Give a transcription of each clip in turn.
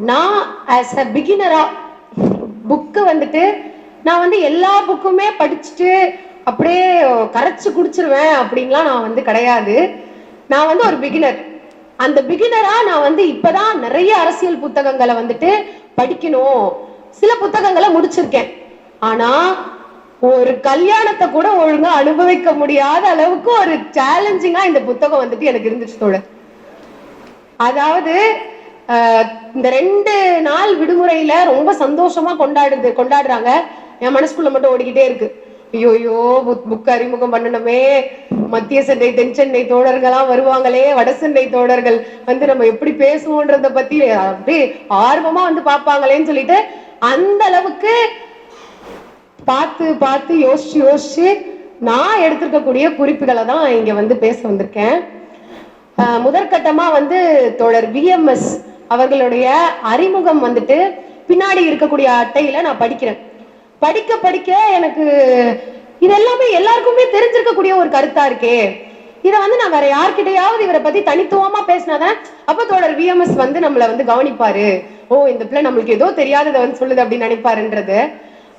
நான் as a பிகினராக book வந்துட்டு நான் வந்து எல்லா புக்குமே படிச்சுட்டு அப்படியே கரைச்சி குடிச்சிருவேன் அப்படின்லாம் நான் வந்து கிடையாது. நான் வந்து ஒரு பிகினர் அந்த பிகினரா நான் வந்து இப்பதான் நிறைய அரசியல் புத்தகங்களை வந்துட்டு படிக்கணும். சில புத்தகங்களை முடிச்சிருக்கேன். ஆனா ஒரு கல்யாணத்தை கூட ஒழுங்கா அனுபவிக்க முடியாத அளவுக்கு ஒரு சேலஞ்சிங்கா இந்த புத்தகம் வந்துட்டு எனக்கு இருந்துச்சு தோழ அதாவது இந்த ரெண்டு நாள் விடுமுறையில ரொம்ப சந்தோஷமா கொண்டாடுது கொண்டாடுறாங்க. என் மனசுக்குள்ள மட்டும் ஓடிக்கிட்டே இருக்கு. ஐயோயோ புக் அறிமுகம் பண்ணணுமே. மத்திய சென்னை தென் சென்னை தோழர்களாம் வருவாங்களே வடசென்னை தோழர்கள். வந்து நம்ம எப்படி பேசுவோன்றத பத்தி அப்படியே ஆர்வமா வந்து பார்ப்பாங்களேன்னு சொல்லிட்டு அந்த அளவுக்கு பார்த்து பார்த்து யோசிச்சு யோசிச்சு நான் எடுத்திருக்கக்கூடிய குறிப்புகளை தான் இங்க வந்து பேச வந்திருக்கேன். முதற்கட்டமா வந்து தோழர் விஎம்எஸ் அவர்களுடைய அறிமுகம் வந்துட்டு பின்னாடி இருக்கக்கூடிய அட்டையில நான் படிக்கிறேன். படிக்க படிக்க எனக்கு இது எல்லாமே எல்லாருக்குமே தெரிஞ்சிருக்கக்கூடிய ஒரு கருத்தா இருக்கே. இத வந்து நான் வேற யார்கிட்டயாவது இவரை பத்தி தனித்துவமா பேசினாதான் அப்ப தோழர் விஎம்எஸ் வந்து நம்மள வந்து கவனிப்பாரு. ஓ இந்த பிள்ளை நம்மளுக்கு ஏதோ தெரியாததை வந்து சொல்லுது அப்படின்னு நினைப்பாருன்றது.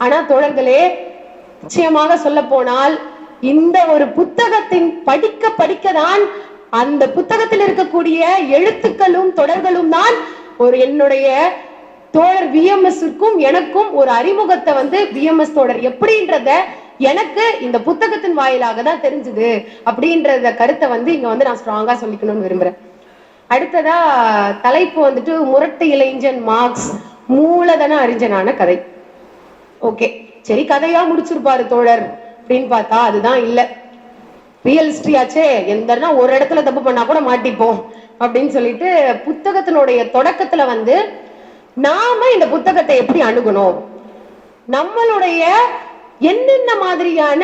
ஆனா தோழர்களே நிச்சயமாக சொல்ல போனால் இந்த ஒரு புத்தகத்தின் படிக்க படிக்க தான் அந்த புத்தகத்தில் இருக்கக்கூடிய எழுத்துக்களும் தொடர்களும் தான் ஒரு என்னுடைய தோழர் விஎம்எஸ்க்கும் எனக்கும் ஒரு அறிமுகத்தை வந்து விஎம்எஸ் தோழர் எப்படின்றத எனக்கு இந்த புத்தகத்தின் வாயிலாக தான் தெரிஞ்சுது அப்படின்றத கருத்தை வந்து இங்க வந்து நான் ஸ்ட்ராங்கா சொல்லிக்கணும்னு விரும்புறேன். அடுத்ததா தலைப்பு வந்துட்டு முரட்டு இளைஞன் மார்க்ஸ் மூலதன அறிஞனான கதை. ஓகே. சரி கதையா முடிச்சிருப்பாரு தோழர் அப்படின்னு பார்த்தா அதுதான் இல்லை. ரியல் ஹிஸ்டரியாச்சே எந்தனா ஒரு இடத்துல தப்பு பண்ணா கூட மாட்டிப்போம் அப்படின்னு சொல்லிட்டு புத்தகத்தினுடைய தொடக்கத்துல வந்து நாம இந்த புத்தகத்தை எப்படி அணுகணும்? நம்மளுடைய என்னென்ன மாதிரியான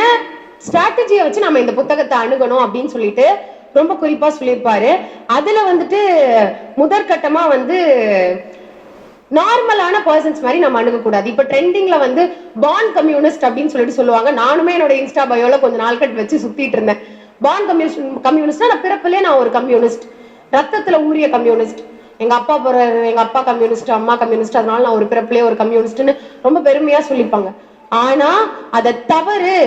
ஸ்ட்ராட்டஜியை வச்சு நம்ம இந்த புத்தகத்தை அணுகணும் அப்படின்னு சொல்லிட்டு ரொம்ப குறிப்பா சொல்லியிருப்பாரு. அதுல வந்துட்டு முதற்கட்டமா வந்து நார்மலான பர்சன்ஸ் மாதிரி நம்ம அணுகக்கூடாது இப்போ ட்ரெண்டிங்ல வந்து பான் கம்யூனிஸ்ட் அப்படின்னு சொல்லிட்டு சொல்லுவாங்க. நானுமே என்னோட இன்ஸ்டா பயோல கொஞ்சம் நாள் கட் வச்சு சுத்திட்டு இருந்தேன். பான் கம்யூனிஸ்ட் கம்யூனிஸ்ட்னா நான் பிறப்பிலே நான் ஒரு கம்யூனிஸ்ட் ரத்தத்துல ஊறிய கம்யூனிஸ்ட் எங்க அப்பா போற எங்க அப்பா கம்யூனிஸ்ட் அம்மா கம்யூனிஸ்ட் அதனால நான் ஒரு பிறப்பிலே ஒரு கம்யூனிஸ்ட்னு ரொம்ப பெருமையா சொல்லிப்பாங்க. ஆனா அதை தவறு.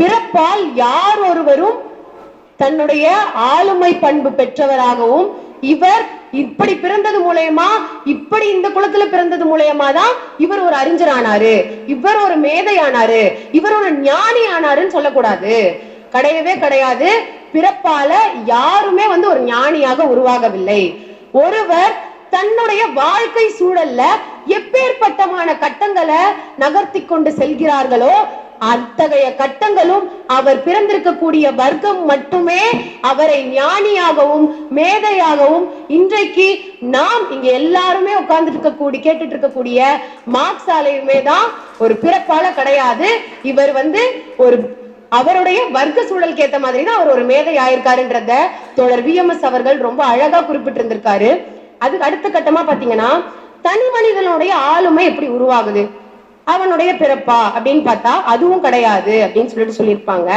பிறப்பால் யார் ஒருவரும் தன்னுடைய ஆளுமை பண்பு பெற்றவராகவும் இவர் இப்படி பிறந்தது மூலயமா இப்படி இந்த குலத்துல பிறந்தது மூலயமா தான் இவர் ஒரு அறிஞர் ஆனாரு இவர் ஒரு மேதை ஆனாரு இவர் ஒரு ஞானி ஆனாருன்னு சொல்லக்கூடாது. கிடையவே கிடையாது. பிறப்பால யாருமே வந்து ஒரு ஞானியாக உருவாகவில்லை. ஒருவர் தன்னுடைய வாழ்க்கை சூழல்ல எப்பேற்பட்டமான கட்டங்களை நகர்த்தி கொண்டு செல்கிறார்களோ அத்தகைய கட்டங்களும் அவர் பிறந்திருக்கக்கூடிய வர்க்கம் மட்டுமே அவரை ஞானியாகவும் மேதையாகவும் இன்றைக்கு நாம் இங்க எல்லாருமே உட்கார்ந்துட்டு இருக்கக்கூடிய கேட்டுட்டு இருக்கக்கூடிய மார்க்ஸ் ஆலையுமே தான் ஒரு பிறப்பால கிடையாது. இவர் வந்து ஒரு அவருடைய வர்க்க சூழலுக்கு ஏத்த மாதிரி தான் அவர் ஒரு மேதை ஆயிருக்காருன்றத தோழர் விஎம்எஸ் அவர்கள் ரொம்ப அழகா குறிப்பிட்டு இருந்திருக்காரு அதுக்கு அடுத்த கட்டமா பாத்தீங்கன்னா தனி மனிதனுடைய ஆளுமை எப்படி உருவாகுது? அவனுடைய பிறப்பா அப்படின்னு பார்த்தா அதுவும் கிடையாது அப்படின்னு சொல்லிட்டு சொல்லியிருப்பாங்க.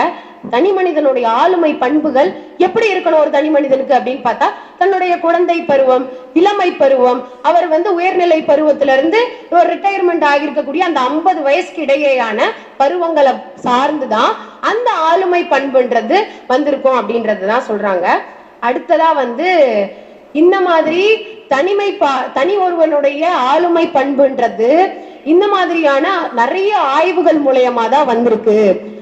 தனி மனிதனுடைய ஆளுமை பண்புகள் எப்படி இருக்கணும் ஒரு தனி மனிதனுக்கு அப்படின்னு பார்த்தா தன்னுடைய குழந்தை பருவம் இளமை பருவம் அவர் வந்து உயர்நிலை பருவத்துல இருந்து ஒரு ரிட்டையர்மெண்ட் ஆகியிருக்கக்கூடிய அந்த ஐம்பது வயசுக்கு இடையேயான பருவங்களை சார்ந்துதான் அந்த ஆளுமை பண்புன்றது வந்திருக்கும் அப்படின்றது தான் சொல்றாங்க. அடுத்ததா வந்து இந்த மாதிரி தனிமை பா தனி ஒருவனுடைய ஆளுமை பண்புன்றது இந்த மாதிரியான நிறைய ஆய்வுகள் மூலயமா தான் வந்திருக்கு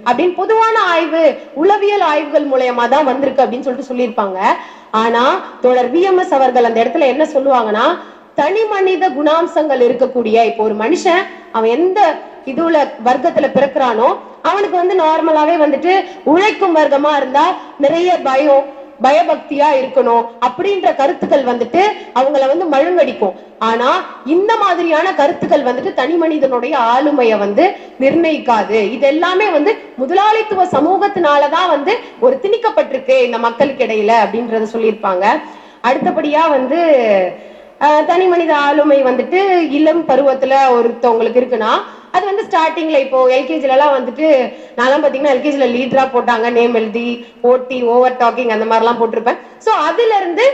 அப்படின்னு பொதுவான ஆய்வு உளவியல் ஆய்வுகள் மூலயமா தான் வந்திருக்கு அப்படின்னு சொல்லிட்டு சொல்லியிருப்பாங்க. ஆனா தோழர் விஎம்எஸ் அவர்கள் அந்த இடத்துல என்ன சொல்லுவாங்கன்னா தனி மனித குணாம்சங்கள் இருக்கக்கூடிய இப்போ ஒரு மனுஷன் அவன் எந்த இதுல வர்க்கத்துல பிறக்கிறானோ அவனுக்கு வந்து நார்மலாவே வந்துட்டு உழைக்கும் வர்க்கமா இருந்தா நிறைய பயம் பயபக்தியா இருக்கணும் அப்படின்ற கருத்துக்கள் வந்துட்டு அவங்கள வந்து மழுங்கடிக்கும். ஆனா இந்த மாதிரியான கருத்துக்கள் வந்துட்டு தனி மனிதனுடைய ஆளுமையை வந்து நிர்ணயிக்காது. இது எல்லாமே வந்து முதலாளித்துவ சமூகத்தினாலதான் வந்து ஒரு திணிக்கப்பட்டிருக்கு இந்த மக்களுக்கு இடையில அப்படின்றத சொல்லியிருப்பாங்க. அடுத்தபடியா வந்து தனி மனித ஆளுமை வந்துட்டு இளம் பருவத்துல ஒருத்தவங்களுக்கு இருக்குன்னா அது வந்து ஸ்டார்டிங்ல இப்போ எல்கேஜில எல்லாம் வந்துட்டு நான் பார்த்தீங்கன்னா எல்கேஜில லீடரா போட்டாங்க. நேம் எழுதி ஓட்டி ஓவர் டாக்கிங் அந்த மாதிரிலாம் போட்டிருப்பேன். சோ அதுல இருந்து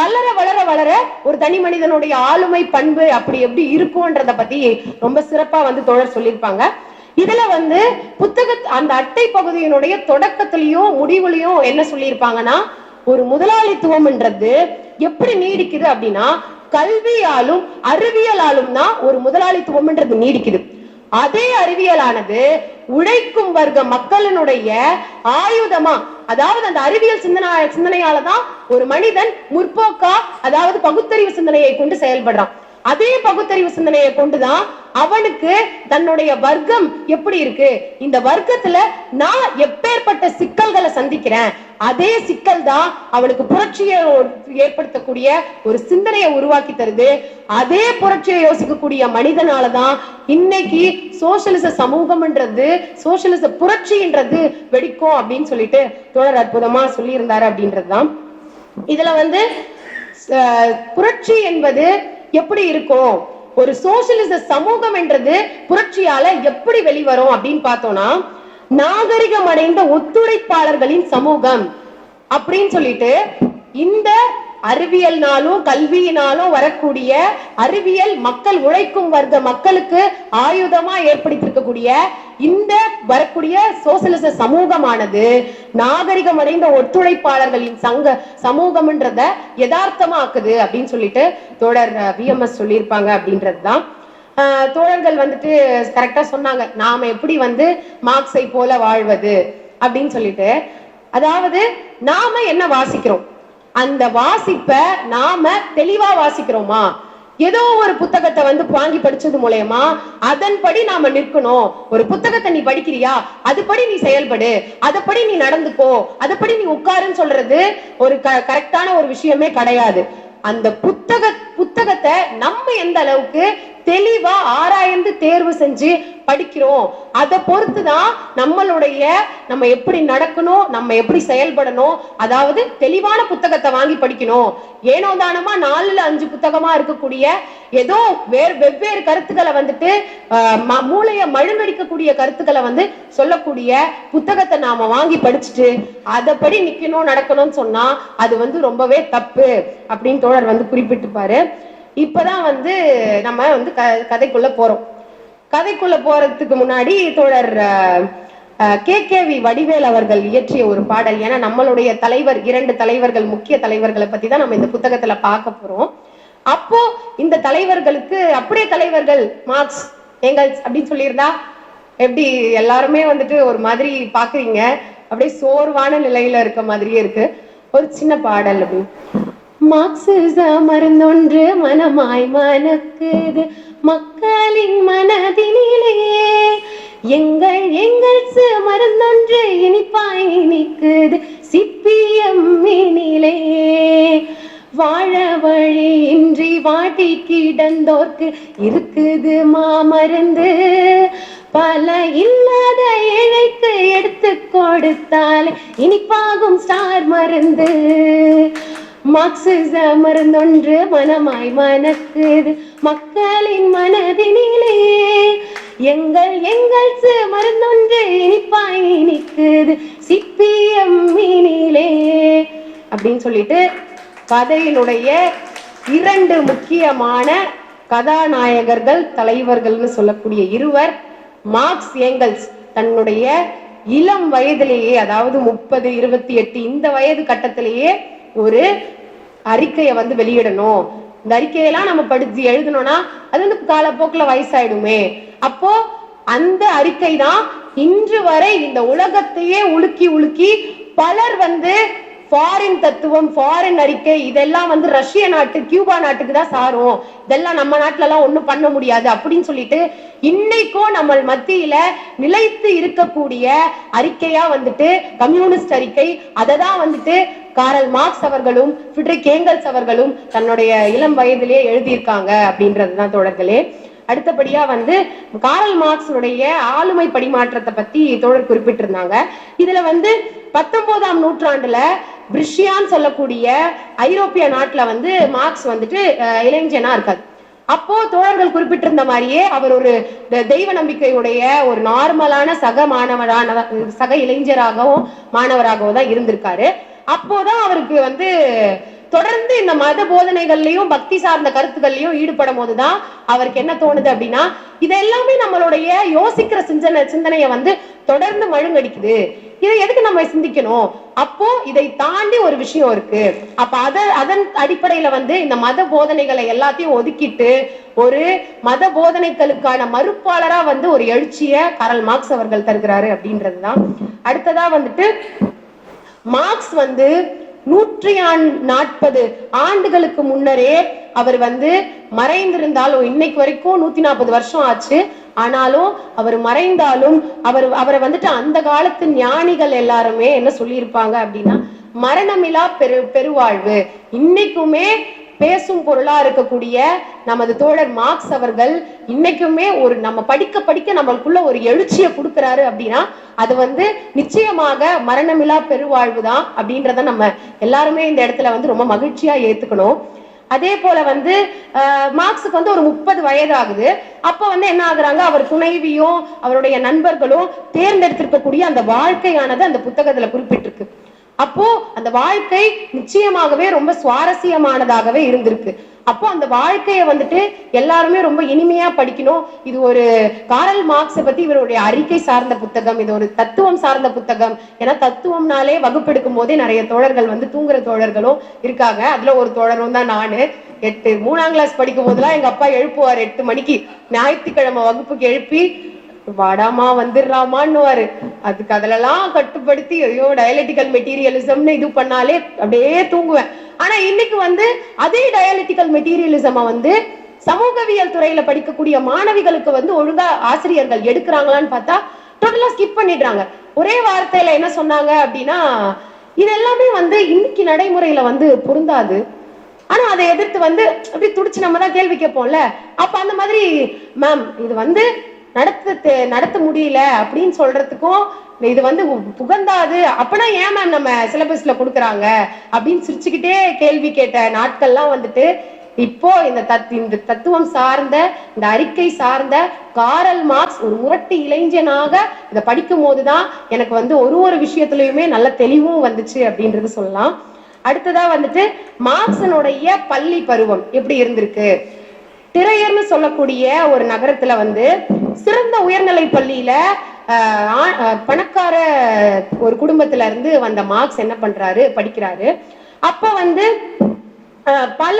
வளர வளர வளர ஒரு தனி மனிதனுடைய ஆளுமை பண்பு அப்படி எப்படி இருக்கும்ன்றத பத்தி ரொம்ப சிறப்பா வந்து தோழர் சொல்லியிருப்பாங்க. இதுல வந்து புத்தக அந்த அட்டை பகுதியினுடைய தொடக்கத்திலையும் முடிவுலையும் என்ன சொல்லியிருப்பாங்கன்னா ஒரு முதலாளித்துவம்ன்றது எப்படி நீடிக்குது அப்படின்னா கல்வியாலும் அறிவியலாலும் தான் ஒரு முதலாளித்துவம்ன்றது நீடிக்குது. அதே அறிவியலானது உழைக்கும் வர்க்க மக்களினுடைய ஆயுதமா? அதாவது அந்த அறிவியல் சிந்தனை சிந்தனையால தான் ஒரு மனிதன் முற்போக்கா அதாவது பகுத்தறிவு சிந்தனையை கொண்டு செயல்படுறான். அதே பகுத்தறிவு சிந்தனையை கொண்டுதான் அவனுக்கு தன்னுடைய வர்க்கம் எப்படி இருக்கு? இந்த வர்க்கத்துல நான் எப்பேற்பட்ட சந்திக்கிறேன். அதே சிக்கல் தான் அவளுக்கு புரட்சியை ஏற்படுத்தக்கூடிய ஒரு சிந்தனையை உருவாக்கி தருது. அதே புரட்சியை யோசிக்கக்கூடிய மனிதனாலதான் இன்னைக்கு சோசியலிச சமூகம்ன்றது சோசியலிச புரட்சின்றது வெடிக்கும் அப்படின்னு சொல்லிட்டு தோழர் அற்புதமா சொல்லியிருந்தாரு அப்படின்றதுதான். இதுல வந்து அஹ், புரட்சி என்பது எப்படி இருக்கும்? ஒரு சோசியலிச சமூகம் என்றது புரட்சியால எப்படி வெளிவரும் அப்படின்னு பார்த்தோம்னா நாகரிகம் அடைந்த ஒத்துழைப்பாளர்களின் சமூகம் அப்படின்னு சொல்லிட்டு இந்த அறிவியல்னாலும் கல்வியினாலும் வரக்கூடிய அறிவியல் மக்கள் உழைக்கும் வர்க்க மக்களுக்கு ஆயுதமா ஏற்படுத்தியிருக்கக்கூடிய இந்த வரக்கூடிய சோசியலிச சமூகமானது நாகரிகம் அடைந்த ஒத்துழைப்பாளர்களின் சங்க சமூகம்ன்றத யதார்த்தமாக்குது அப்படின்னு சொல்லிட்டு தொடர் விஎம்எஸ் சொல்லியிருப்பாங்க அப்படின்றதுதான். தோழர்கள் வந்துட்டு கரெக்டா சொன்னாங்க. நாம எப்படி வந்து மார்க்ஸை போல வாழ்வது அப்படின்னு சொல்லிட்டு. அதாவது நாம என்ன வாசிக்கிறோம்? அந்த வாசிப்ப நாம தெளிவா வாசிக்கிறோமா? ஏதோ ஒரு புத்தகத்தை வந்து வாங்கி படிச்சது மூலயமா அதன்படி நாம நிற்கணும். ஒரு புத்தகத்தை நீ படிக்கிறியா? அதுபடி நீ செயல்படு. அதப்படி நீ நடந்துக்கோ. அதப்படி நீ உட்காருன்னு சொல்றது ஒரு கரெக்டான ஒரு விஷயமே கிடையாது. அந்த புத்தக புத்தகத்தை நம்ம எந்த அளவுக்கு தெளிவா ஆராய்ந்து தேர்வு செஞ்சு படிக்கிறோம். அதை பொறுத்து தான் நம்மளுடைய நம்ம எப்படி நடக்கணும் நம்ம எப்படி செயல்படணும். அதாவது தெளிவான புத்தகத்தை வாங்கி படிக்கணும். ஏனோ தானமா நாலுல அஞ்சு புத்தகமா இருக்கக்கூடிய ஏதோ வேறு வெவ்வேறு கருத்துக்களை வந்துட்டு ம- மூளைய மழுங்கடிக்கக்கூடிய கருத்துக்களை வந்து சொல்லக்கூடிய புத்தகத்தை நாம வாங்கி படிச்சுட்டு அதைப்படி நிக்கணும் நடக்கணும்னு சொன்னா அது வந்து ரொம்பவே தப்பு அப்படின்னு தோழர் வந்து குறிப்பிட்டுப்பாரு. இப்பதான் வந்து நம்ம வந்து க- கதைக்குள்ள போறோம். கதைக்குள்ள போறதுக்கு முன்னாடி தோழர் கே கே வி வடிவேல் அவர்கள் இயற்றிய ஒரு பாடல். ஏன்னா நம்மளுடைய தலைவர் இரண்டு தலைவர்கள் முக்கிய தலைவர்களை பத்தி தான் நம்ம இந்த புத்தகத்துல பார்க்க போறோம். அப்போ இந்த தலைவர்களுக்கு அப்படியே தலைவர்கள் மார்க்ஸ் எங்கல்ஸ் அப்படின்னு சொல்லியிருந்தா எப்படி எல்லாருமே வந்துட்டு ஒரு மாதிரி பாக்குறீங்க அப்படியே சோர்வான நிலையில இருக்க மாதிரியே இருக்கு. ஒரு சின்ன பாடல் அப்படின்னு. மார்க்சிச மருந்தொன்று மனமாய் மணக்குது மக்களின் மனதினிலே எங்கள் எங்கள் மருந்தொன்று இனிப்பாய் இனிக்குது சிப்பியம் மீனிலே வாழ வழி இன்றி வாட்டி கிடந்தோர்க்கு இருக்குது மாமருந்து பல இல்லாத ஏழைக்கு எடுத்து கொடுத்தால் இனிப்பாகும் ஸ்டார் மருந்து. மார்க்சிச மருந்தொன்று மனமாய் மணக்குது மக்களின் மனதினிலே. எங்கள் எங்கள் சு மருந்தொன்று இனிப்பாய் இனிக்குது சிப்பியம் மீனிலே அப்படின்னு சொல்லிட்டு கதையினுடைய இரண்டு முக்கியமான கதாநாயகர்கள் தலைவர்கள்னு சொல்லக்கூடிய இருவர் மார்க்ஸ் ஏங்கல்ஸ் தன்னுடைய இளம் வயதிலேயே அதாவது முப்பது இருபத்தி எட்டு இந்த வயது கட்டத்திலேயே ஒரு அறிக்கையை வந்து வெளியிடணும். இந்த அறிக்கையெல்லாம் நம்ம படிச்சு எழுதணும்னா அது வந்து காலப்போக்கில் வயசாயிடுமே. அப்போ அந்த அறிக்கை தான் இன்று வரை இந்த உலகத்தையே உலுக்கி உலுக்கி பலர் வந்து ஃபாரின் தத்துவம் ஃபாரின் அறிக்கை இதெல்லாம் வந்து ரஷ்ய நாட்டு கியூபா நாட்டுக்கு தான் சாரும். இதெல்லாம் நம்ம நாட்டுல எல்லாம் ஒண்ணும் பண்ண முடியாது அப்படின்னு சொல்லிட்டு இன்னைக்கும் நம்ம மத்தியில நிலைத்து இருக்கக்கூடிய அறிக்கையா வந்துட்டு கம்யூனிஸ்ட் அறிக்கை. அதை தான் வந்துட்டு காரல் மார்க்ஸ் அவர்களும் ஃபிட்ரிக் ஏங்கல்ஸ் அவர்களும் தன்னுடைய இளம் வயதிலே எழுதியிருக்காங்க அப்படின்றதுதான் தொடர்களே அடுத்தபடியா வந்து காரல் மார்க்ஸுடைய ஆளுமை படிமாற்றத்தை பத்தி தோழர் குறிப்பிட்டிருந்தாங்க. இதுல வந்து பத்தொன்பதாம் நூற்றாண்டுல பிரிஷியான்னு சொல்லக்கூடிய ஐரோப்பிய நாட்டுல வந்து மார்க்ஸ் வந்துட்டு இளைஞனா இருக்காது அப்போ தோழர்கள் குறிப்பிட்டிருந்த மாதிரியே அவர் ஒரு தெய்வ நம்பிக்கையுடைய ஒரு நார்மலான சக மாணவரான சக இளைஞராகவும் மாணவராகவும் தான் இருந்திருக்காரு. அப்போதான் அவருக்கு வந்து தொடர்ந்து இந்த மத போதனைகள்லயும் பக்தி சார்ந்த கருத்துக்கள்லயும் ஈடுபடும் போதுதான் அவருக்கு என்ன தோணுது அப்படின்னா இது எல்லாமே நம்மளுடைய யோசிக்கிற சிந்தனை சிந்தனையை வந்து தொடர்ந்து மழுங்கடிக்குது. இதை எதுக்கு நம்ம சிந்திக்கணும்? அப்போ இதை தாண்டி ஒரு விஷயம் இருக்கு. அப்ப அத அதன் அடிப்படையில வந்து இந்த மத போதனைகளை எல்லாத்தையும் ஒதுக்கிட்டு ஒரு மத போதனைகளுக்கான மறுப்பாளரா வந்து ஒரு எழுச்சிய கரல் மார்க்ஸ் அவர்கள் தருகிறாரு அப்படின்றதுதான். அடுத்ததா வந்துட்டு மார்க்ஸ் வந்து நூற்றி நாற்பது ஆண்டுகளுக்கு முன்னரே அவர் வந்து மறைந்திருந்தாலும் இன்னைக்கு வரைக்கும் நூத்தி நாற்பது வருஷம் ஆச்சு. ஆனாலும் அவர் மறைந்தாலும் அவர் அவரை வந்துட்டு அந்த காலத்து ஞானிகள் எல்லாருமே என்ன சொல்லியிருப்பாங்க அப்படின்னா மரணமிலா பெரு பெருவாழ்வு. இன்னைக்குமே பேசும் பொருளா இருக்கக்கூடிய நமது தோழர் மார்க்ஸ் அவர்கள் இன்னைக்குமே ஒரு நம்ம படிக்க படிக்க நம்மளுக்குள்ள ஒரு எழுச்சியை கொடுக்கறாரு அப்படின்னா அது வந்து நிச்சயமாக மரணமில்லா பெருவாழ்வு தான் அப்படின்றத நம்ம எல்லாருமே இந்த இடத்துல வந்து ரொம்ப மகிழ்ச்சியா ஏத்துக்கணும். அதே போல வந்து மார்க்ஸுக்கு வந்து ஒரு முப்பது வயது ஆகுது அப்ப வந்து என்ன ஆகுறாங்க? அவர் துணைவியும் அவருடைய நண்பர்களும் தேர்ந்தெடுத்திருக்கக்கூடிய அந்த வாழ்க்கையானது அந்த புத்தகத்துல குறிப்பிட்டிருக்கு. அப்போ அந்த வாழ்க்கை நிச்சயமாகவே ரொம்ப சுவாரஸ்யமானதாகவே இருந்திருக்கு. அப்போ அந்த வாழ்க்கையை வந்துட்டு எல்லாருமே ரொம்ப இனிமையா படிக்கணும். இது ஒரு காரல் மார்க்ஸை பத்தி இவருடைய அறிக்கை சார்ந்த புத்தகம் இது ஒரு தத்துவம் சார்ந்த புத்தகம். ஏன்னா தத்துவம்னாலே வகுப்பெடுக்கும் போதே நிறைய தோழர்கள் வந்து தூங்குற தோழர்களும் இருக்காங்க. அதுல ஒரு தோழரும் தான் நானு. எட்டு மூணாம் கிளாஸ் படிக்கும் போதெல்லாம் எங்க அப்பா எழுப்புவார் எட்டு மணிக்கு. ஞாயிற்றுக்கிழமை வகுப்புக்கு எழுப்பி வாடாமா வந்துடுறாமான்னுவாரு. அதுக்கு அதிலெல்லாம் கட்டுப்படுத்தி ஐயோ டயலெட்டிக்கல் மெட்டீரியலிசம்னு இது பண்ணாலே அப்படியே தூங்குவேன். ஆனா இன்னைக்கு வந்து அதே டயலெட்டிக்கல் மெட்டீரியலிசம வந்து சமூகவியல் துறையில படிக்கக்கூடிய மாணவிகளுக்கு வந்து ஒழுங்கா ஆசிரியர்கள் எடுக்கிறாங்களான்னு பார்த்தா டோட்டலா ஸ்கிப் பண்ணிடுறாங்க. ஒரே வார்த்தையில என்ன சொன்னாங்க அப்படின்னா இது எல்லாமே வந்து இன்னைக்கு நடைமுறையில வந்து பொருந்தாது. ஆனா அதை எதிர்த்து வந்து அப்படி துடிச்சு நம்ம தான் கேள்வி கேட்போம்ல. அப்ப அந்த மாதிரி மேம் இது வந்து நடத்த தெ- நடத்த முடியல அப்படின்னு சொல்றதுக்கும் இது வந்து உ- புகந்தாது. அப்பனா ஏன் மேம் நம்ம சிலபஸ்ல கொடுக்குறாங்க? அப்படின்னு சிரிச்சுக்கிட்டே கேள்வி கேட்ட நாட்கள்லாம் வந்துட்டு இப்போ இந்த தத் இந்த தத்துவம் சார்ந்த இந்த அறிக்கை சார்ந்த காரல் மார்க்ஸ் ஒரு முரட்டு இளைஞனாக இதை படிக்கும் போதுதான் எனக்கு வந்து ஒரு ஒரு விஷயத்துலயுமே நல்ல தெளிவும் வந்துச்சு அப்படின்றது சொல்லலாம். அடுத்ததா வந்துட்டு மார்க்சனுடைய பள்ளி பருவம் எப்படி இருந்திருக்கு? திரையர்னு சொல்லக்கூடிய ஒரு நகரத்துல வந்து சிறந்த உயர்நிலை பள்ளியில ஆஹ், பணக்கார ஒரு குடும்பத்துல இருந்து வந்த மார்க்ஸ் என்ன பண்றாரு படிக்கிறாரு. அப்ப வந்து ஆஹ், பல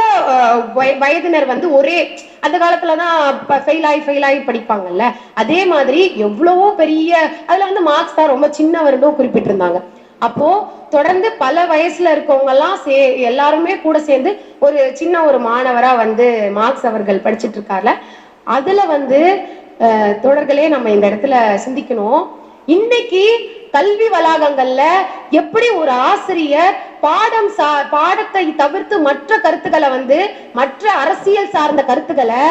வய- வயதினர் வந்து ஒரே அந்த காலத்துலதான் ஃபெயில் ஆகி ஃபெயில் ஆகி படிப்பாங்கல்ல. அதே மாதிரி எவ்வளவோ பெரிய அதுல வந்து மார்க்ஸ் தான் ரொம்ப சின்னவருன்னு குறிப்பிட்டிருந்தாங்க. அப்போ தொடர்ந்து பல வயசுல இருக்கவங்க எல்லாம் சே எல்லாருமே கூட சேர்ந்து ஒரு சின்ன ஒரு மாணவரா வந்து மார்க்ஸ் அவர்கள் படிச்சிட்டு இருக்கார்ல. அதுல வந்து தோழர்களே நம்ம இந்த இடத்துல சிந்திக்கணும். இன்னைக்கு கல்வி வளாகங்கள்ல எப்படி ஒரு ஆசிரியர் பாடம் சா பாடத்தை தவிர்த்து மற்ற கருத்துக்களை வந்து மற்ற அரசியல் சார்ந்த கருத்துக்களை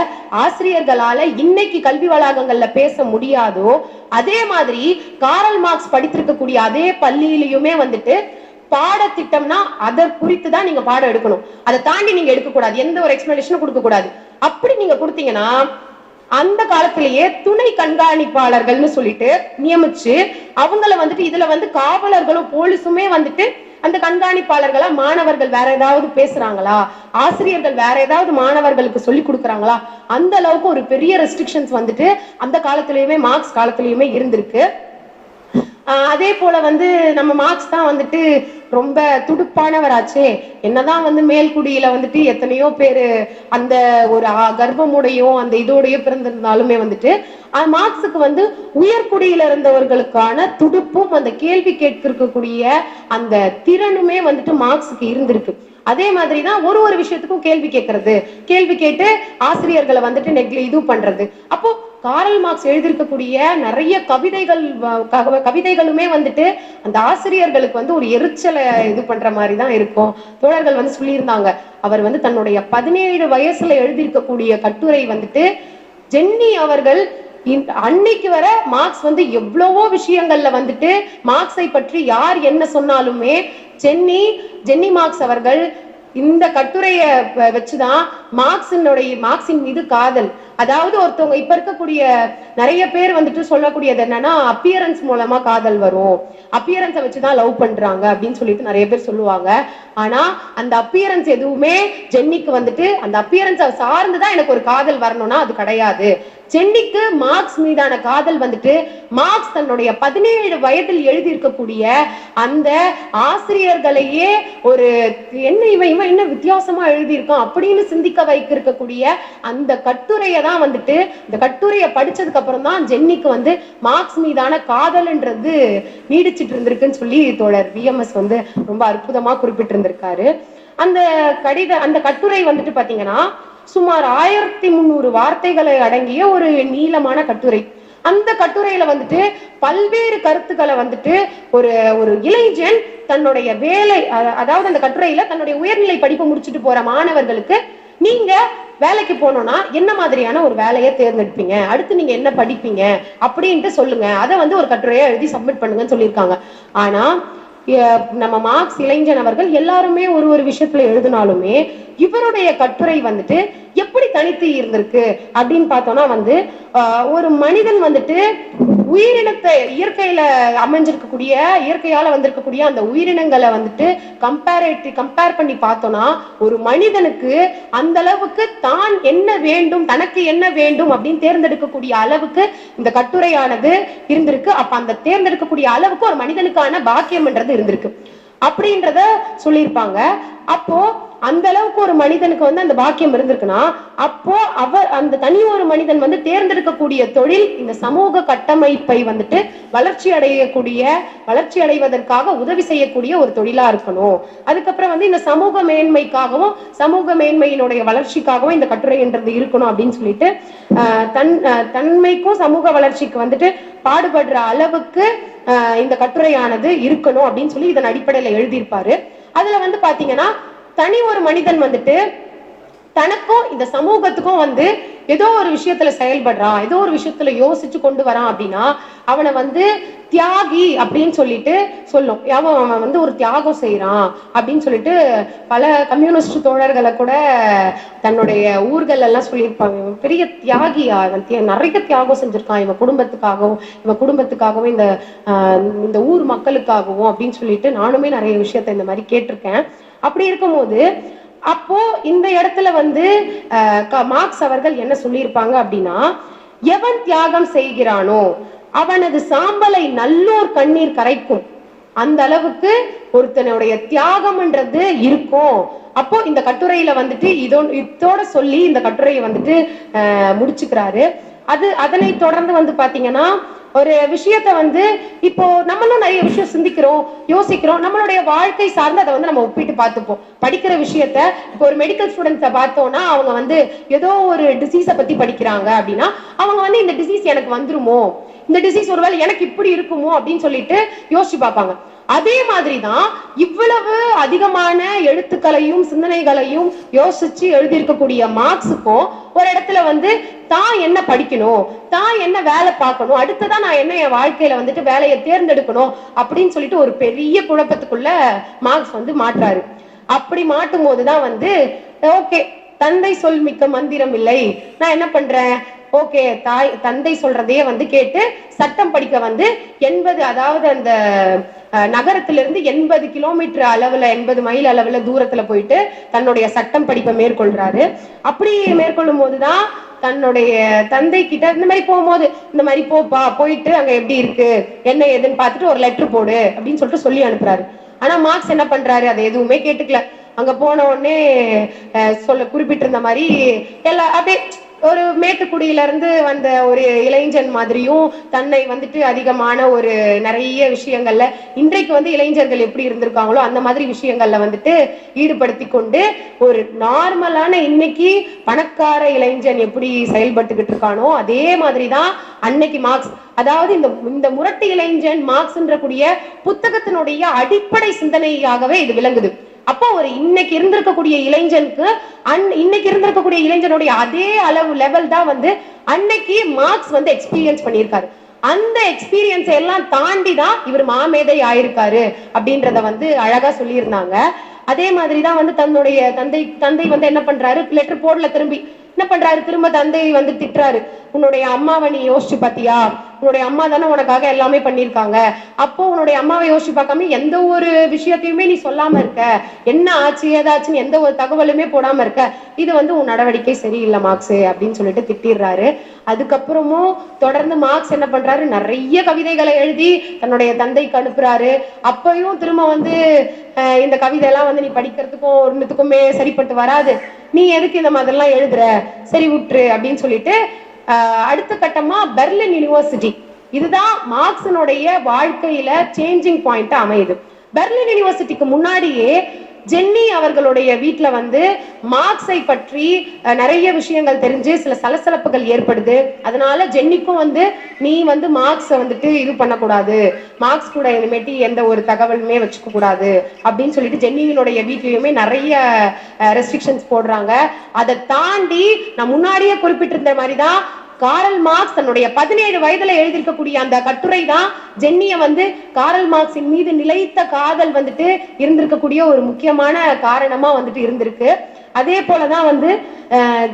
ஆசிரியர்களால இன்னைக்கு கல்வி வளாகங்கள்ல பேச முடியாதோ அதே மாதிரி காரல் மார்க்ஸ் படித்திருக்கக்கூடிய அதே பள்ளியிலயுமே வந்துட்டு பாடத்திட்டம்னா அதை குறித்து தான் நீங்க பாடம் எடுக்கணும். அதை தாண்டி நீங்க எடுக்க கூடாது எந்த ஒரு எக்ஸ்பிளனேஷனும் கொடுக்க கூடாது அப்படி நீங்க கொடுத்தீங்கன்னா அந்த காலத்திலேயே துணை கண்காணிப்பாளர்கள்னு சொல்லிட்டு நியமிச்சு அவங்கள வந்துட்டு இதுல வந்து காவலர்களும் போலீஸுமே வந்துட்டு அந்த கண்காணிப்பாளர்களா மாணவர்கள் வேற ஏதாவது பேசுறாங்களா? ஆசிரியர்கள் வேற ஏதாவது மாணவர்களுக்கு சொல்லி கொடுக்குறாங்களா? அந்த அளவுக்கு ஒரு பெரிய ரெஸ்ட்ரிக்ஷன்ஸ் வந்துட்டு அந்த காலத்திலயுமே மார்க்ஸ் காலத்திலயுமே இருந்திருக்கு. அதே போல வந்து நம்ம மார்க்ஸ் தான் வந்துட்டு ரொம்ப துடுப்பானவராச்சே. என்னதான் வந்து மேல்குடியில வந்துட்டு எத்தனையோ பேரு அந்த ஒரு கர்ப்பமுடையோ கர்ப்பமுடையும் அந்த இதோடய பிறந்திருந்தாலுமே வந்துட்டு மார்க்ஸுக்கு வந்து உயர்குடியில இருந்தவர்களுக்கான துடுப்பும் அந்த கேள்வி கேட்கக்கூடிய அந்த திறனுமே வந்துட்டு மார்க்ஸுக்கு இருந்திருக்கு. அதே மாதிரி தான் ஒரு ஒரு விஷயத்துக்கும் கேள்வி கேட்கறது. கேள்வி கேட்டு ஆசிரியர்களை வந்துட்டு நெக்லி இது பண்றது. அப்போ காரல் மார்க்ஸ் எழுதியிருக்கக்கூடிய நிறைய கவிதைகள் க- கவிதைகளுமே வந்துட்டு அந்த ஆசிரியர்களுக்கு வந்து ஒரு எரிச்சலை இது பண்ற மாதிரி தான் இருக்கும். தோழர்கள் வந்து சொல்லியிருந்தாங்க. அவர் வந்து தன்னுடைய பதினேழு வயசுல எழுதியிருக்கக்கூடிய கட்டுரை வந்துட்டு ஜென்னி அவர்கள் அன்னைக்கு வர மார்க்ஸ் வந்து எவ்வளவோ விஷயங்கள்ல வந்துட்டு மார்க்ஸை பற்றி யார் என்ன சொன்னாலுமே ஜென்னி ஜென்னி மார்க்ஸ் அவர்கள் இந்த கட்டுரைய வச்சுதான் மார்க்சினுடைய மார்க்சின் மீது காதல். அதாவது ஒருத்தவங்க இப்ப இருக்கக்கூடிய நிறைய பேர் வந்துட்டு சொல்லக்கூடியது என்னன்னா அப்பியரன்ஸ் மூலமா காதல் வரும். அப்பியரன்ஸை வச்சுதான் லவ் பண்றாங்க அப்படின்னு சொல்லிட்டு நிறைய பேர் சொல்லுவாங்க. ஆனா அந்த அப்பியரன்ஸ் எதுவுமே ஜென்னிக்கு வந்துட்டு அந்த அப்பியரன்ஸை சார்ந்துதான் எனக்கு ஒரு காதல் வரணும்னா அது கிடையாது. சென்னிக்கு மார்க்ஸ் மீதான காதல் வந்துட்டு மார்க்ஸ் தன்னுடைய பதினேழு வயதில் எழுதியிருக்கக்கூடிய அந்த ஆசிரியர்களையே ஒரு என்ன இவன் இவன் என்ன வித்தியாசமா எழுதியிருக்கான் அப்படின்னு சிந்திக்க வைக்க இருக்கக்கூடிய அந்த கட்டுரையை தான் வந்துட்டு இந்த கட்டுரையை படிச்சதுக்கு அப்புறம் தான் ஜென்னிக்கு வந்து மார்க்ஸ் மீதான காதல்ன்றது நீடிச்சிட்டு இருந்திருக்குன்னு சொல்லி தோழர் விஎம்எஸ் வந்து ரொம்ப அற்புதமா குறிப்பிட்டிருந்திருக்காரு. அந்த கடித அந்த கட்டுரை வந்துட்டு பாத்தீங்கன்னா சுமார் ஆயிரத்தி முந்நூறு வார்த்தைகளை அடங்கிய ஒரு நீளமான கட்டுரை. அந்த கட்டுரையில வந்துட்டு பல்வேறு கருத்துக்களை வந்துட்டு ஒரு ஒரு இளைஞன் தன்னுடைய வேலை அதாவது அந்த கட்டுரையில தன்னுடைய உயர்நிலை படிப்பு முடிச்சுட்டு போற மாணவர்களுக்கு நீங்க வேலைக்கு போனோம்னா என்ன மாதிரியான ஒரு வேலையை தேர்ந்தெடுப்பீங்க? அடுத்து நீங்க என்ன படிப்பீங்க? அப்படின்ட்டு சொல்லுங்க. அதை வந்து ஒரு கட்டுரையை எழுதி சப்மிட் பண்ணுங்கன்னு சொல்லியிருக்காங்க. ஆனா நம்ம மார்க்ஸ் இளைஞன் அவர்கள் எல்லாருமே ஒரு ஒரு விஷயத்துல எழுதினாலுமே இவருடைய கட்டுரை வந்துட்டு எப்படி தனித்து இருந்திருக்கு அப்படின்னு பார்த்தோம்னா வந்து ஒரு மனிதன் வந்துட்டு உயிரினத்தை இயற்கையில அமைஞ்சிருக்கக்கூடிய இயற்கையால வந்திருக்கக்கூடிய அந்த உயிரினங்களை வந்துட்டு கம்பேரேட்டி கம்பேர் பண்ணி பார்த்தோம்னா ஒரு மனிதனுக்கு அந்த அளவுக்கு தான் என்ன வேண்டும் தனக்கு என்ன வேண்டும் அப்படின்னு தேர்ந்தெடுக்கக்கூடிய அளவுக்கு இந்த கட்டுரையானது இருந்திருக்கு. அப்ப அந்த தேர்ந்தெடுக்கக்கூடிய அளவுக்கு ஒரு மனிதனுக்கான பாக்கியம்ன்றது இருந்திருக்கு. அப்படின்றத சொல்லியிருப்பாங்க. அப்போ அந்த அளவுக்கு ஒரு மனிதனுக்கு வந்து அந்த பாக்கியம் இருந்திருக்குன்னா அப்போ அவர் அந்த தனி ஒரு மனிதன் வந்து தேர்ந்தெடுக்கக்கூடிய தொழில் இந்த சமூக கட்டமைப்பை வந்துட்டு வளர்ச்சி அடையக்கூடிய வளர்ச்சி அடைவதற்காக உதவி செய்யக்கூடிய ஒரு தொழிலா இருக்கணும். அதுக்கப்புறம் வந்து இந்த சமூக மேன்மைக்காகவும் சமூக மேன்மையினுடைய வளர்ச்சிக்காகவும் இந்த கட்டுரைன்றது இருக்கணும் அப்படின்னு சொல்லிட்டு தன் தன்மைக்கும் சமூக வளர்ச்சிக்கு வந்துட்டு பாடுபடுற அளவுக்கு இந்த கட்டுரையானது இருக்கணும் அப்படின்னு சொல்லி இதன் அடிப்படையில எழுதியிருப்பாரு. அதுல வந்து பாத்தீங்கன்னா தனி ஒரு மனிதன் வந்துட்டு தனக்கும் இந்த சமூகத்துக்கும் வந்து ஏதோ ஒரு விஷயத்துல செயல்படுறான் ஏதோ ஒரு விஷயத்துல யோசிச்சு கொண்டு வரான் அப்படின்னா அவனை வந்து தியாகி அப்படின்னு சொல்லிட்டு சொல்லும். அவன் அவன் வந்து ஒரு தியாகம் செய்யறான் அப்படின்னு சொல்லிட்டு பல கம்யூனிஸ்ட் தோழர்களை கூட தன்னுடைய ஊர்கள் எல்லாம் சொல்லியிருப்பாங்க. இவன் பெரிய தியாகியா இவன் நிறைய தியாகம் செஞ்சிருக்கான். இவன் குடும்பத்துக்காகவும் இவன் குடும்பத்துக்காகவும் இந்த இந்த ஊர் மக்களுக்காகவும் அப்படின்னு சொல்லிட்டு நானுமே நிறைய விஷயத்த இந்த மாதிரி கேட்டிருக்கேன். அப்படி இருக்கும்போது அப்போ இந்த இடத்துல வந்து க- மார்க்ஸ் அவர்கள் என்ன சொல்லியிருப்பாங்க அப்படின்னா எவன் தியாகம் செய்கிறானோ அவனது சாம்பலை நல்லோர் கண்ணீர் கரைக்கும். அந்த அளவுக்கு ஒருத்தனுடைய தியாகம்ன்றது இருக்கும். அப்போ இந்த கட்டுரையில வந்துட்டு இதோ இதோட சொல்லி இந்த கட்டுரையை வந்துட்டு முடிச்சுக்கிறாரு. அது அதனை தொடர்ந்து வந்து பாத்தீங்கன்னா ஒரு விஷயத்த வந்து இப்போ நம்மளும் நிறைய விஷயம் சிந்திக்கிறோம் யோசிக்கிறோம். நம்மளுடைய வாழ்க்கை சார்ந்து அதை வந்து நம்ம ஒப்பிட்டு பார்த்துப்போம். படிக்கிற விஷயத்த இப்போ ஒரு மெடிக்கல் ஸ்டூடெண்ட்ஸை பார்த்தோம்னா அவங்க வந்து ஏதோ ஒரு டிசீஸை பத்தி படிக்கிறாங்க அப்படின்னா அவங்க வந்து இந்த டிசீஸ் எனக்கு வந்துருமோ? இந்த டிசீஸ் ஒருவேளை எனக்கு இப்படி இருக்குமோ? அப்படின்னு சொல்லிட்டு யோசிச்சு பார்ப்பாங்க. அதே மாதிரிதான் இவ்வளவு அதிகமான எழுத்துக்களையும் சிந்தனைகளையும் யோசிச்சு எழுதியிருக்கக்கூடிய மார்க்ஸுக்கும் ஒரு இடத்துல வந்து தான் என்ன படிக்கணும் தான் என்ன வேலை பார்க்கணும் அடுத்ததான் நான் என்ன என் வாழ்க்கையில வந்துட்டு வேலையை தேர்ந்தெடுக்கணும் அப்படின்னு சொல்லிட்டு ஒரு பெரிய குழப்பத்துக்குள்ள மார்க்ஸ் வந்து மாற்றாரு. அப்படி மாட்டும் போதுதான் வந்து ஓகே தந்தை சொல் மிக்க மந்திரம் இல்லை. நான் என்ன பண்றேன்? ஓகே தாய் தந்தை சொல்றதையே வந்து கேட்டு சட்டம் படிக்க வந்து எண்பது அதாவது அந்த நகரத்திலிருந்து எண்பது கிலோமீட்டர் அளவுல எண்பது மைல் அளவுல தூரத்துல போயிட்டு தன்னுடைய சட்டம் படிப்பை மேற்கொள்றாரு. அப்படி மேற்கொள்ளும் போதுதான் தன்னுடைய தந்தை கிட்ட இந்த மாதிரி போகும்போது இந்த மாதிரி போப்பா போயிட்டு அங்க எப்படி இருக்கு என்ன ஏதுன்னு பார்த்துட்டு ஒரு லெட்டர் போடு அப்படின்னு சொல்லிட்டு சொல்லி அனுப்புறாரு. ஆனா மார்க்ஸ் என்ன பண்றாரு அதை எதுவுமே கேட்டுக்கல. அங்க போன உடனே அஹ், சொல்ல குறிப்பிட்டிருந்த மாதிரி எல்லா அப்படியே ஒரு மேட்டுக்குடியில இருந்து வந்த ஒரு இளைஞன் மாதிரியும் தன்னை வந்துட்டு அதிகமான ஒரு நிறைய விஷயங்கள்ல இன்றைக்கு வந்து இளைஞர்கள் எப்படி இருந்திருக்காங்களோ அந்த மாதிரி விஷயங்கள்ல வந்துட்டு ஈடுபடுத்தி கொண்டு ஒரு நார்மலான இன்னைக்கு பணக்கார இளைஞன் எப்படி செயல்பட்டுக்கிட்டு இருக்கானோ அதே மாதிரிதான் அன்னைக்கு மார்க்ஸ். அதாவது இந்த இந்த முரட்டு இளைஞன் மார்க்ஸ்ன்ற கூடிய புத்தகத்தினுடைய அடிப்படை சிந்தனையாகவே இது விளங்குது. அப்போ ஒரு இன்னைக்கு இருந்திருக்கக்கூடிய இளைஞனுக்கு அன் இன்னைக்கு இருந்திருக்கக்கூடிய இளைஞனுடைய அதே அளவு லெவல் தான் வந்து அன்னைக்கு மார்க்ஸ் வந்து எக்ஸ்பீரியன்ஸ் பண்ணியிருக்காரு. அந்த எக்ஸ்பீரியன்ஸ் எல்லாம் தாண்டி தான் இவர் மாமேதை ஆயிருக்காரு அப்படின்றத வந்து அழகா சொல்லியிருந்தாங்க. அதே மாதிரி தான் வந்து தன்னுடைய தந்தை தந்தை வந்து என்ன பண்றாரு? லெட்டர் போடல திரும்பி. என்ன பண்றாரு? திரும்ப தந்தை வந்து திட்டுறாரு. உன்னுடைய அம்மாவை நீ யோசிச்சு பாத்தியா உன்னுடைய அம்மா தானே உனக்காக எல்லாமே பண்ணியிருக்காங்க. அப்போ உன்னுடைய அம்மாவை யோசிச்சு பார்க்காம எந்த ஒரு விஷயத்தையுமே நீ சொல்லாம இருக்க. என்ன ஆச்சு ஏதாச்சுன்னு எந்த ஒரு தகவலுமே போடாம இருக்க. இது வந்து உன் நடவடிக்கை சரியில்லை மார்க்ஸ் அப்படின்னு சொல்லிட்டு திட்டிடுறாரு. அதுக்கப்புறமும் தொடர்ந்து மார்க்ஸ் என்ன பண்றாரு? நிறைய கவிதைகளை எழுதி தன்னுடைய தந்தைக்கு அனுப்புறாரு. அப்பயும் திரும்ப வந்து இந்த கவிதை எல்லாம் வந்து நீ படிக்கிறதுக்கும் ஒன்றுத்துக்குமே சரிப்பட்டு வராது. நீ எதுக்கு இந்த மாதிரிலாம் எழுதுற? சரி விட்டுரு அப்படின்னு சொல்லிட்டு அடுத்த கட்டமா பெர்லின் யூனிவர்சிட்டி. இதுதான் மார்க்ஸனுடைய வாழ்க்கையில சேஞ்சிங் பாயிண்ட் அமையுது. பெர்லின் யூனிவர்சிட்டிக்கு முன்னாடியே ஜென்னி அவர்களுடைய வீட்டில் வந்து மார்க்ஸை பற்றி நிறைய விஷயங்கள் தெரிஞ்சு சில சலசலப்புகள் ஏற்படுது. அதனால ஜென்னிக்கும் வந்து நீ வந்து மார்க்ஸை வந்துட்டு இது பண்ணக்கூடாது. மார்க்ஸ் கூட இனிமேட்டு எந்த ஒரு தகவலுமே வச்சுக்க கூடாது அப்படின்னு சொல்லிட்டு ஜென்னியினுடைய வீட்லயுமே நிறைய ரெஸ்ட்ரிக்ஷன்ஸ் போடுறாங்க. அதை தாண்டி நான் முன்னாடியே குறிப்பிட்டிருந்த மாதிரி தான் காரல் மார்க்ஸ் தன்னுடைய பதினேழு வயதுல எழுதியிருக்கக்கூடிய அந்த கட்டுரை தான் ஜென்னிய வந்து காரல் மார்க்ஸின் மீது நிலைத்த காதல் வந்துட்டு இருந்திருக்கக்கூடிய ஒரு முக்கியமான காரணமா வந்துட்டு இருந்திருக்கு. அதே போலதான் வந்து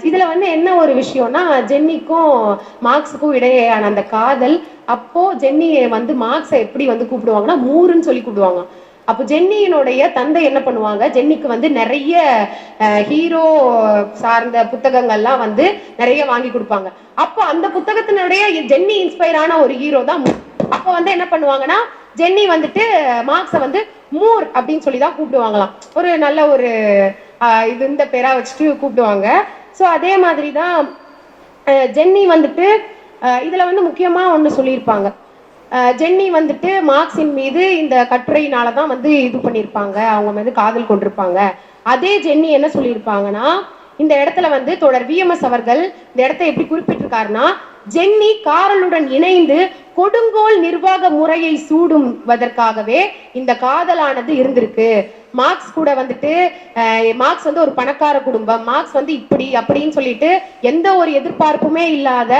இதுல வந்து என்ன ஒரு விஷயம்னா ஜென்னிக்கும் மார்க்ஸுக்கும் இடையேயான அந்த காதல் அப்போ ஜென்னியை வந்து மார்க்ஸை எப்படி வந்து கூப்பிடுவாங்கன்னா மூருன்னு சொல்லி கூப்பிடுவாங்க. அப்போ ஜென்னியினுடைய தந்தை என்ன பண்ணுவாங்க? ஜென்னிக்கு வந்து நிறைய ஹீரோ சார்ந்த புத்தகங்கள்லாம் வந்து நிறைய வாங்கி கொடுப்பாங்க. அப்போ அந்த புத்தகத்தினுடைய ஜென்னி இன்ஸ்பயர் ஆன ஒரு ஹீரோ தான் அப்போ வந்து என்ன பண்ணுவாங்கன்னா ஜென்னி வந்துட்டு மார்க்ஸை வந்து மூர் அப்படின்னு சொல்லி தான் கூப்பிடுவாங்களாம். ஒரு நல்ல ஒரு இது இந்த பேரா வச்சுட்டு கூப்பிடுவாங்க. ஸோ அதே மாதிரி தான் ஜென்னி வந்துட்டு இதுல வந்து முக்கியமா ஒண்ணு சொல்லியிருப்பாங்க. ஜென்னி வந்துட்டு மார்க்ஸின் மீது இந்த கட்டுரையினால தான் வந்து இது பண்ணியிருப்பாங்க. அவங்க மீது காதல் கொண்டிருப்பாங்க. அதே ஜென்னி என்ன சொல்லியிருப்பாங்கன்னா இந்த இடத்துல வந்து தொடர் விஎம்எஸ் அவர்கள் இந்த இடத்த எப்படி குறிப்பிட்டிருக்காருன்னா ஜென்னி காரலுடன் இணைந்து கொடுங்கோல் நிர்வாக முறையை சூடுவதற்காகவே இந்த காதலானது இருந்திருக்கு. மார்க்ஸ் கூட வந்துட்டு மார்க்ஸ் வந்து ஒரு பணக்கார குடும்பம். மார்க்ஸ் வந்து இப்படி அப்படின்னு சொல்லிட்டு எந்த ஒரு எதிர்பார்ப்புமே இல்லாத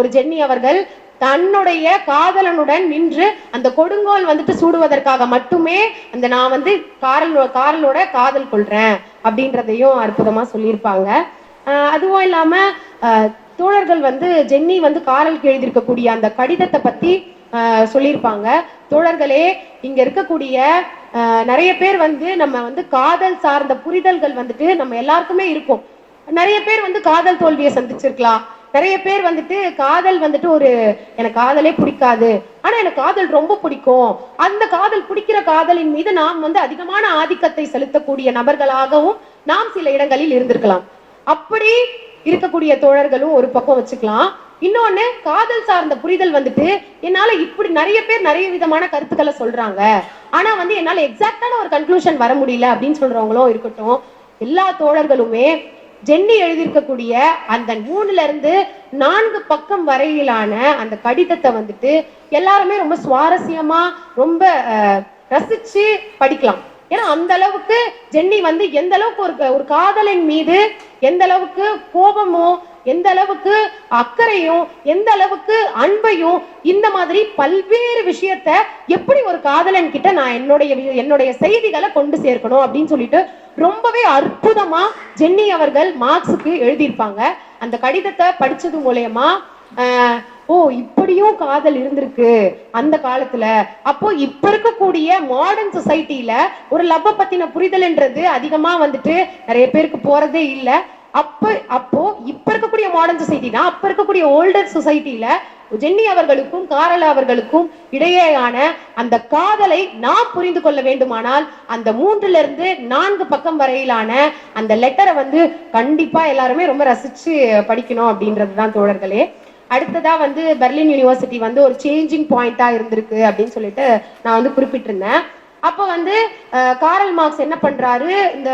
ஒரு ஜென்னி அவர்கள் தன்னுடைய காதலனுடன் நின்று அந்த கொடுங்கோல் வந்துட்டு சூடுவதற்காக மட்டுமே அந்த நான் வந்து காரல் காரலோட காதல் கொள்றேன் அப்படின்றதையும் அற்புதமா சொல்லியிருப்பாங்க. ஆஹ் அதுவும் இல்லாம தோழர்கள் வந்து ஜென்னி வந்து காரலுக்கு எழுதியிருக்கக்கூடிய அந்த கடிதத்தை பத்தி சொல்லியிருப்பாங்க. தோழர்களே இங்க இருக்கக்கூடிய நிறைய பேர் வந்து நம்ம வந்து காதல் சார்ந்த புரிதல்கள் வந்துட்டு நம்ம எல்லாருக்குமே இருக்கும். நிறைய பேர் வந்து காதல் தோல்வியை சந்திச்சிருக்கலாம். நிறைய பேர் வந்துட்டு காதல் வந்துட்டு ஒரு எனக்கு காதலே பிடிக்காது. ஆனா எனக்கு காதல் ரொம்ப பிடிக்கும். அந்த காதல் பிடிக்கிற காதலின் மீது நாம் வந்து அதிகமான ஆதிக்கத்தை செலுத்தக்கூடிய நபர்களாகவும் நாம் சில இடங்களில் இருந்திருக்கலாம். அப்படி இருக்கக்கூடிய தோழர்களும் ஒரு பக்கம் வச்சுக்கலாம். இன்னொன்னு காதல் சார்ந்த புரிதல் வந்துட்டு என்னால இப்படி நிறைய பேர் நிறைய விதமான கருத்துக்களை சொல்றாங்க. ஆனா வந்து என்னால எக்ஸாக்டான ஒரு கன்க்ளூஷன் வர முடியல அப்படின்னு சொல்றவங்களும் இருக்கட்டும் எல்லா தோழர்களுமே ஜென்னி எழுதியிருக்கக்கூடிய அந்த மூணுல இருந்து நான்கு பக்கம் வரையிலான அந்த கடிதத்தை வந்துட்டு எல்லாருமே ரொம்ப சுவாரஸ்யமா ரொம்ப ரசிச்சு படிக்கலாம். ஏன்னா அந்த அளவுக்கு ஜென்னி வந்து எந்த அளவுக்கு ஒரு ஒரு காதலின் மீது எந்த அளவுக்கு கோபமோ எந்த அளவுக்கு அக்கறையும் எந்த அளவுக்கு அன்பையும் இந்த மாதிரி பல்வேறு விஷயத்த எப்படி ஒரு காதலன் கிட்ட நான் என்னுடைய என்னுடைய செய்திகளை கொண்டு சேர்க்கணும் அப்படின்னு சொல்லிட்டு ரொம்பவே அற்புதமா ஜென்னி அவர்கள் மார்க்ஸுக்கு எழுதியிருப்பாங்க. அந்த கடிதத்தை படிச்சது மூலயமா ஓ இப்படியும் காதல் இருந்திருக்கு அந்த காலத்துல. அப்போ இப்ப இருக்கக்கூடிய மாடர்ன் சொசைட்டில ஒரு லவ்வை பத்தின புரிதல்ன்றது அதிகமா வந்துட்டு நிறைய பேருக்கு போறதே இல்லை. அப்ப அப்போ இப்ப இருக்கக்கூடிய மாடர்ன் சொசைட்டி தான் அப்ப இருக்கக்கூடிய ஓல்டர் சொசைட்டில ஜென்னி அவர்களுக்கும் காரல் அவர்களுக்கும் இடையேயான அந்த காதலை நாம் புரிந்து கொள்ள வேண்டுமானால் அந்த மூன்றுல இருந்து நான்கு பக்கம் வரையிலான அந்த லெட்டரை வந்து கண்டிப்பா எல்லாருமே ரொம்ப ரசிச்சு படிக்கணும் அப்படின்றது தான் தோழர்களே. அடுத்ததா வந்து பெர்லின் யூனிவர்சிட்டி வந்து ஒரு சேஞ்சிங் பாயிண்டா இருந்திருக்கு அப்படின்னு சொல்லிட்டு நான் வந்து குறிப்பிட்டிருந்தேன். அப்போ வந்து காரல் மார்க்ஸ் என்ன பண்றாரு? இந்த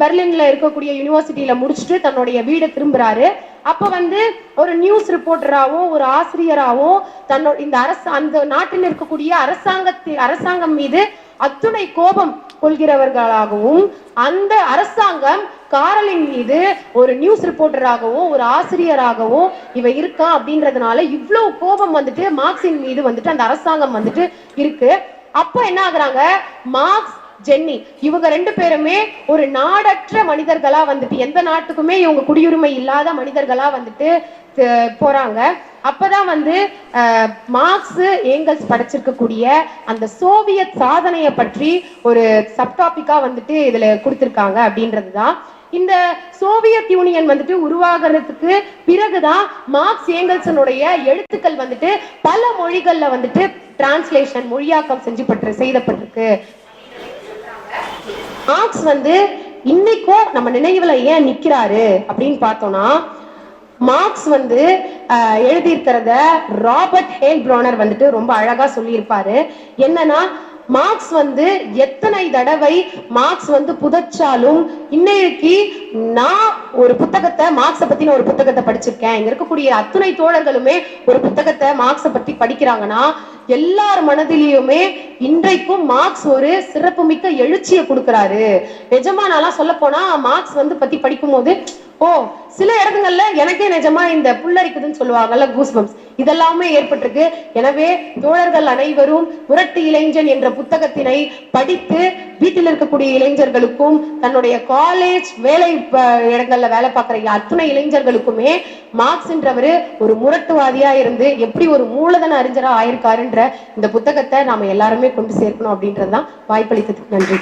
பெர்லின்ல இருக்கக்கூடிய யூனிவர்சிட்டியில முடிச்சுட்டு தன்னுடைய வீடை திரும்புறாரு. அப்போ வந்து ஒரு நியூஸ் ரிப்போர்ட்டராகவும் ஒரு ஆசிரியராகவும் தன்னோட இந்த அரசு அந்த நாட்டில் இருக்கக்கூடிய அரசாங்கத்தை அரசாங்கம் மீது அத்துணை கோபம் கொள்கிறவர்களாகவும் அந்த அரசாங்கம் காரலின் மீது ஒரு நியூஸ் ரிப்போர்ட்டராகவும் ஒரு ஆசிரியராகவும் இவ இருக்கான் அப்படின்றதுனால இவ்வளவு கோபம் வந்துட்டு மார்க்சின் மீது வந்துட்டு அந்த அரசாங்கம் வந்துட்டு இருக்கு. அப்போ என்ன ஆகுறாங்க? மார்க்ஸ் ஜென்னி இவங்க ரெண்டு பேருமே ஒரு நாடற்ற மனிதர்களா வந்துட்டு எந்த நாட்டுக்குமே இவங்க குடியுரிமை இல்லாத மனிதர்களா வந்துட்டு போறாங்க. அப்பதான் வந்து மார்க்ஸ் ஏங்கல்ஸ் படைச்சிருக்கக்கூடிய அந்த சோவியத் சாதனையை பற்றி ஒரு சப்டாபிக்கா வந்துட்டு இதுல கொடுத்திருக்காங்க அப்படின்றதுதான். இந்த சோவியத் யூனியன் வந்துட்டு உருவாகிறதுக்கு பிறகுதான் மார்க்ஸ் ஏங்கல்சனுடைய எழுத்துக்கள் வந்துட்டு பல மொழிகள்ல வந்துட்டு டிரான்ஸ்லேஷன் மொழியாக்கம் செஞ்சுப்பட்டு செய்தப்பட்டிருக்கு. மார்க்ஸ் வந்து இன்னைக்கும் நம்ம நினைவுல ஏன் நிக்கிறாரு அப்படின்னு பார்த்தோம்னா மார்க்ஸ் வந்து எழுதியிருக்கிறத ராபர்ட் ஹேல் ப்ரோனர் வந்துட்டு ரொம்ப அழகா சொல்லியிருப்பாரு. என்னன்னா மார்க்ஸ் வந்து எத்தனை தடவை மார்க்ஸ் வந்து புதைச்சாலும் இன்னைக்கு நான் ஒரு புத்தகத்தை மார்க்ஸை பத்தின ஒரு புத்தகத்தை படிச்சிருக்கேன். இங்க இருக்கக்கூடிய அத்துணை தோழர்களுமே ஒரு புத்தகத்தை மார்க்ஸை பத்தி படிக்கிறாங்கன்னா எல்லார் மனதிலையுமே இன்றைக்கும் மார்க்ஸ் ஒரு சிறப்புமிக்க எழுச்சியை கொடுக்கிறாரு. எஜமானாலாம் சொல்ல போனா மார்க்ஸ் வந்து பத்தி படிக்கும்போது ஓ சில இடங்கள்ல எனக்கே நிஜமா இந்த புல்லரிக்குதுன்னு சொல்லுவாங்கல்ல கூஸ்பம்ஸ் இதெல்லாமே ஏற்பட்டிருக்கு. எனவே தோழர்கள் அனைவரும் புரட்டு இளைஞன் என்ற புத்தகத்தினை படித்து வீட்டில் இருக்கக்கூடிய இளைஞர்களுக்கும் தன்னுடைய காலேஜ் வேலை இடங்கள்ல வேலை பார்க்குற அத்துணை இளைஞர்களுக்குமே மார்க்ஸ்ன்றவரு ஒரு முரட்டுவாதியா இருந்து எப்படி ஒரு மூலதன அறிஞரா ஆயிருக்காருன்ற இந்த புத்தகத்தை நாம எல்லாருமே கொண்டு சேர்க்கணும் அப்படின்றதுதான் வாய்ப்பளித்ததுக்கு நன்றி.